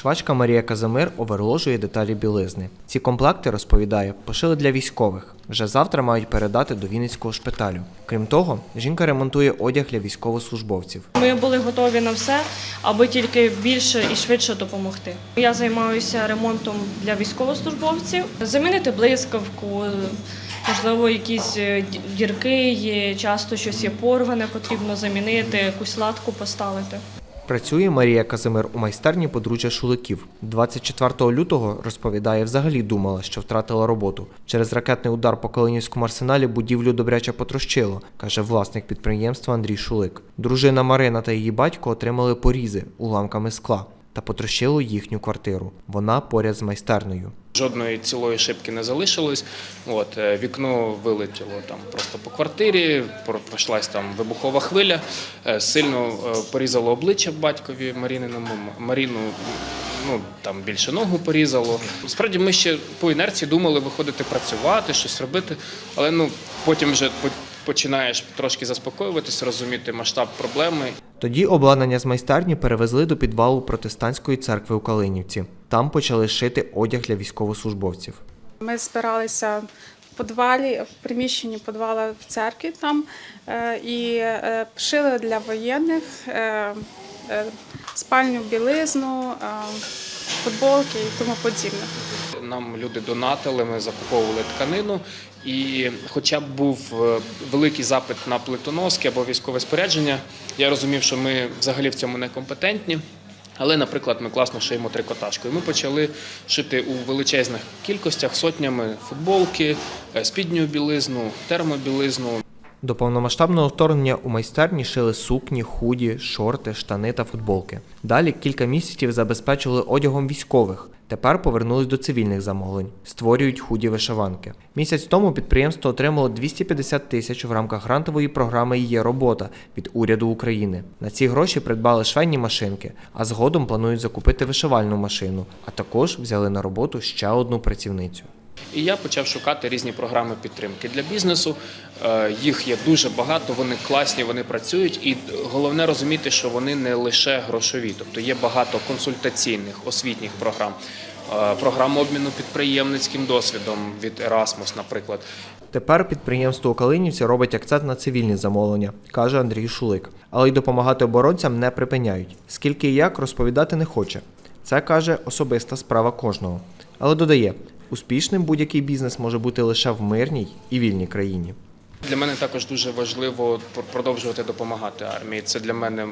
Швачка Марія Казимир оверложує деталі білизни. Ці комплекти, розповідає, пошили для військових. Вже завтра мають передати до Вінницького шпиталю. Крім того, жінка ремонтує одяг для військовослужбовців. Ми були готові на все, аби тільки більше і швидше допомогти. Я займаюся ремонтом для військовослужбовців, замінити блискавку, можливо, якісь е, дірки є, часто щось є порване, потрібно замінити, якусь латку поставити. Працює Марія Казимир у майстерні подружжя Шуликів. 24 лютого, розповідає, взагалі думала, що втратила роботу. Через ракетний удар по Калинівському арсеналі будівлю добряче потрощило, каже власник підприємства Андрій Шулик. Дружина Марина та її батько отримали порізи уламками скла та потрощило їхню квартиру. Вона поряд з майстернею. Жодної цілої шибки не залишилось. От е, вікно вилетіло там просто по квартирі, про- пройшлась там вибухова хвиля, е, сильно е, порізало обличчя батькові Маріниному, Маріну. Ну там більше ногу порізало. Справді ми ще по інерції думали виходити працювати, щось робити, але ну потім вже по- починаєш трошки заспокоюватися, розуміти масштаб проблеми Тоді обладнання з майстерні перевезли до підвалу протестантської церкви у Калинівці. Там почали шити одяг для військовослужбовців. Ми збиралися в підвалі, в приміщенні підвала в церкві там е, і е, шили для воєнних е, спальню білизну, футболки і тому подібне. Нам люди донатили, ми закуповували тканину. І хоча б був великий запит на плитоноски або військове спорядження, я розумів, що ми взагалі в цьому не компетентні. Але, наприклад, ми класно шиємо трикотажку. І ми почали шити у величезних кількостях сотнями футболки, е, спідню білизну, термобілизну. До повномасштабного вторгнення у майстерні шили сукні, худі, шорти, штани та футболки. Далі кілька місяців забезпечили одягом військових. Тепер повернулись до цивільних замовлень, створюють худі вишиванки. Місяць тому підприємство отримало 250 тисяч в рамках грантової програми Є робота від уряду України. На ці гроші придбали швейні машинки, а згодом планують закупити вишивальну машину, а також взяли на роботу ще одну працівницю. І я почав шукати різні програми підтримки для бізнесу. Е, Їх є дуже багато, вони класні, вони працюють. І головне розуміти, що вони не лише грошові, тобто є багато консультаційних, освітніх програм, е, програм обміну підприємницьким досвідом від Erasmus, наприклад. Тепер підприємство у Калинівці робить акцент на цивільні замовлення, каже Андрій Шулик. Але й допомагати оборонцям не припиняють. Скільки і як розповідати не хоче. Це каже особиста справа кожного. Але додає, успішним будь-який бізнес може бути лише в мирній і вільній країні. Для мене також дуже важливо продовжувати допомагати армії. Це для мене.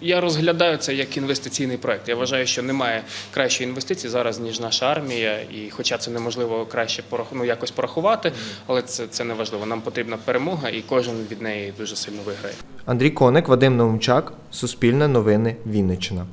Я розглядаю це як інвестиційний проект. Я вважаю, що немає кращої інвестиції зараз, ніж наша армія. І хоча це неможливо краще порах... ну, якось порахувати, але це, це не важливо. Нам потрібна перемога, і кожен від неї дуже сильно виграє. Андрій Коник, Вадим Наумчак, Суспільне новини, Вінниччина.